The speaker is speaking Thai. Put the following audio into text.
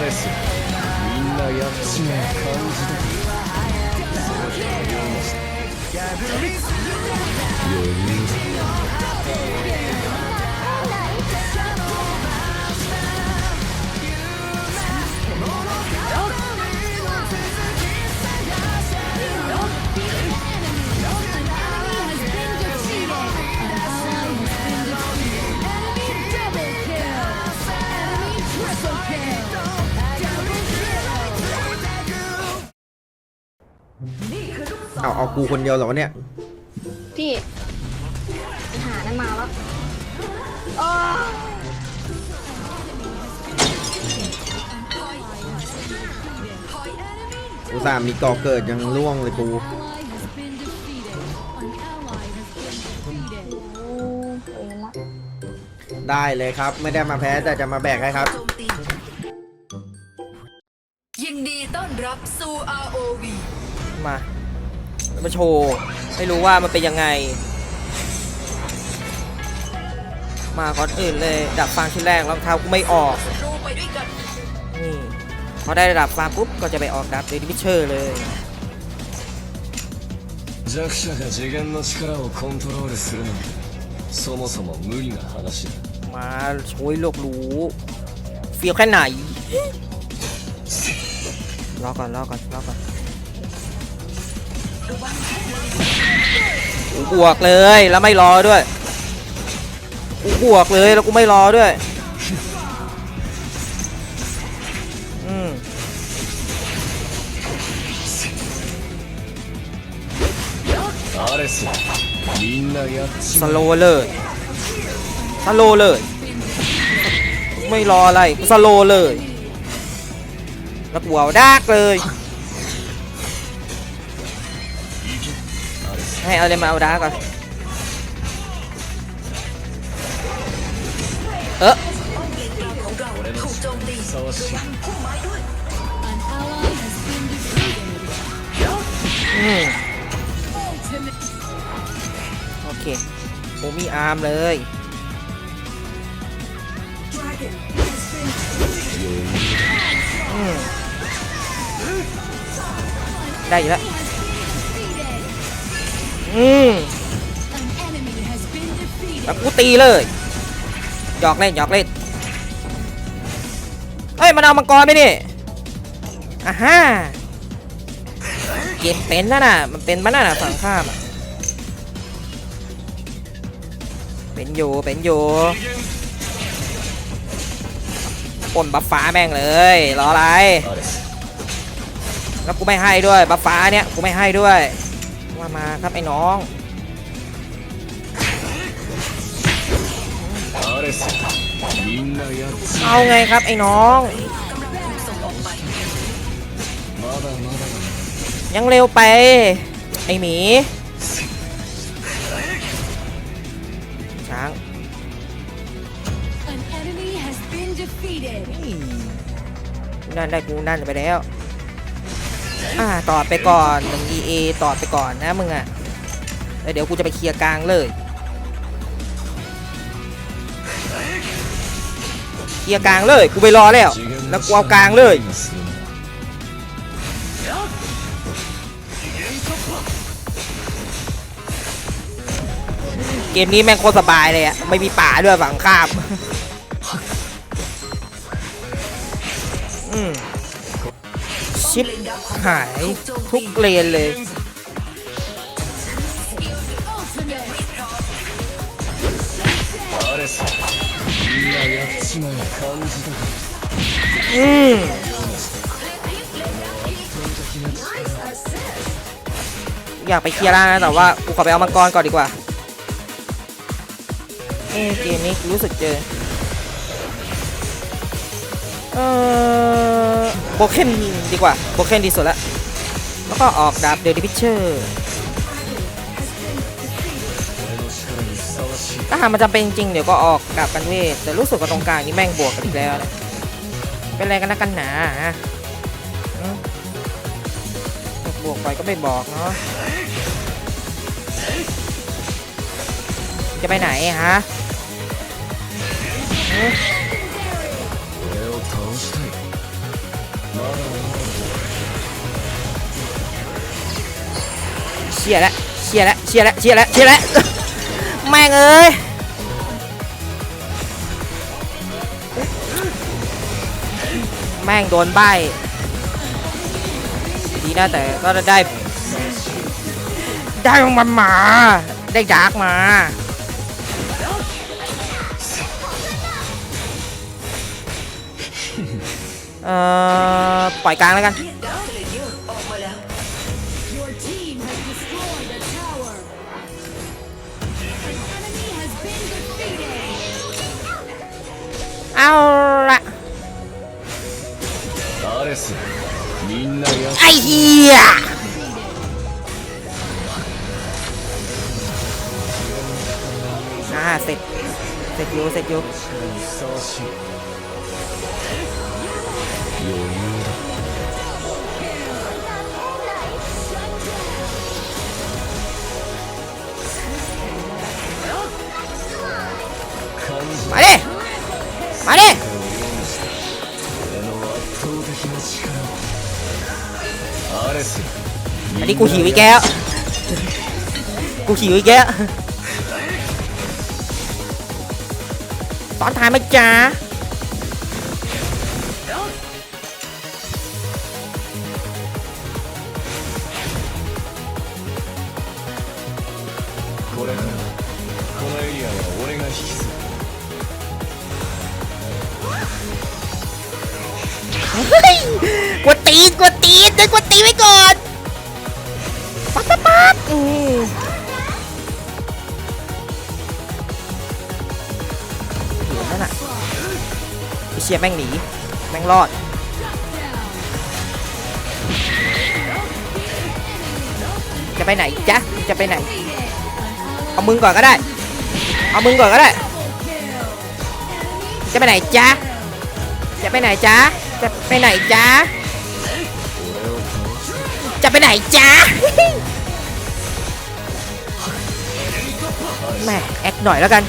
レスみんなやっちまえ感じだそうじゃよ余裕 เอาเอากูคนเดียวเหรอวะเนี่ย พี่ไปหานั่นมาแล้วโอ้อุตส่าห์มีก่อเกิดยังล่วงเลยกูเอ็นละได้เลยครับ ไม่ได้มาแพ้แต่จะมาแบกให้ครับ โจมตียินดีต้อนรับสู่ ROV มา มาโชว์ให้รู้ว่ามันเป็นยังไง มาก่อนอื่นเลยดับฟางชิ้นแรกรองเท้ากูไม่ออก รู้ไปด้วยกัน นี่พอได้ระดับฟางปุ๊บก็จะไปออกดับเดลิมิเชอร์เลย 弱者が次元の力をコントロールするなんてそもそも無理な話だ มาโชว์ให้โลกรู้เฟียวแค่ไหนรอก่อนรอก่อนรอก่อน กูบวกเลยแล้วไม่รอด้วยกูบวกเลยแล้วกูไม่รอด้วยอืมสโลเลยสโลเลย ไม่รออะไรสโลเลยแล้วกูเอาดากเลย ให้เอาเลยมาเอาดาก่อน เออโอเคผมมีอาร์มเลยได้อยู่แล้ว อืมแบบกูตีเลยหยอกเล่นหยอกเล่นเฮ้ยมันเอามังกรไปนี่อ่าฮ่าเกมเป็นนะน่ะมันเป็นมันน่ะฝั่งข้ามเป็นอยู่เป็นอยู่ปนบัฟฟ้าแม่งเลยรออะไรแล้วกูไม่ให้ด้วยบัฟฟ้าเนี้ยกูไม่ให้ด้วย มามาครับไอ้น้องเอาไงครับไอ้น้อง ยังเร็วไป ไอ้หมีช้างนั่นได้กูนั่นไปแล้ว อ่าต่อไปก่อนหนึ่ง EA ต่อไปก่อนนะมึงอะเดี๋ยวกูจะไปเคลียร์กลางเลยเคลียร์กลางเลยกูไปรอแล้ว แล้วกูเอากลางเลยเกมนี้แม่งโคตรสบายเลยอะไม่มีป่าด้วยฝั่งข้ามอืม ชิปหายทุกเลนเลย อืมอยากไปเคลียร์ล่านะแต่ว่ากูขอไปเอามังกรก่อนดีกว่าเกมนี้รู้สึกเจอเออ โบเคนดีกว่าโบเคนดีสุดละแล้วก็ออกดาบเดลดิพิเชอร์ถ้าหามันจำเป็นจริงเดี๋ยวก็ออกดาบกันเวทแต่รู้สึกว่าตรงกลางนี้แม่งบวกกันอีกแล้วเป็นอะไรกันนะกันหนาบวกไปก็ไม่บอกเนาะจะไปไหนฮะ เชียร์แล้วเชียร์แล้วเชียร์แล้วเชียร์แล้วเชียร์แล้วแม่งเอ้ยแม่งโดนใบดีนะแต่ก็ได้ ได้ของมันมา ได้ดาร์กมา ปล่อยกลางแล้วกันเอาละไอ้เหี้ยอ่าเสร็จ เสร็จอยู่เสร็จอยู่ ふさわしい余裕だ มาดิ มาดิ 俺の圧倒的な力をアレス อันนี้กูหิวอีกแล้ว กูหิวอีกแล้วตอนท้ายไหมจ๊ะ เฮ้ยกดตีนกดตีนเดินกดตีนไว้ก่อนปั๊บปั๊บปั๊บอืมเดี๋ยนั่นน่ะไอเชียแม่งหนี แม่งรอดจะไปไหนจ๊ะจะไปไหน เอามึงก่อนก็ได้ เอามึงก่อนก็ได้ จะไปไหนจ๊ะจะไปไหนจ๊ะ จะไปไหนจ้าจะไปไหนจ้าแหม่แอคหน่อยแล้วกัน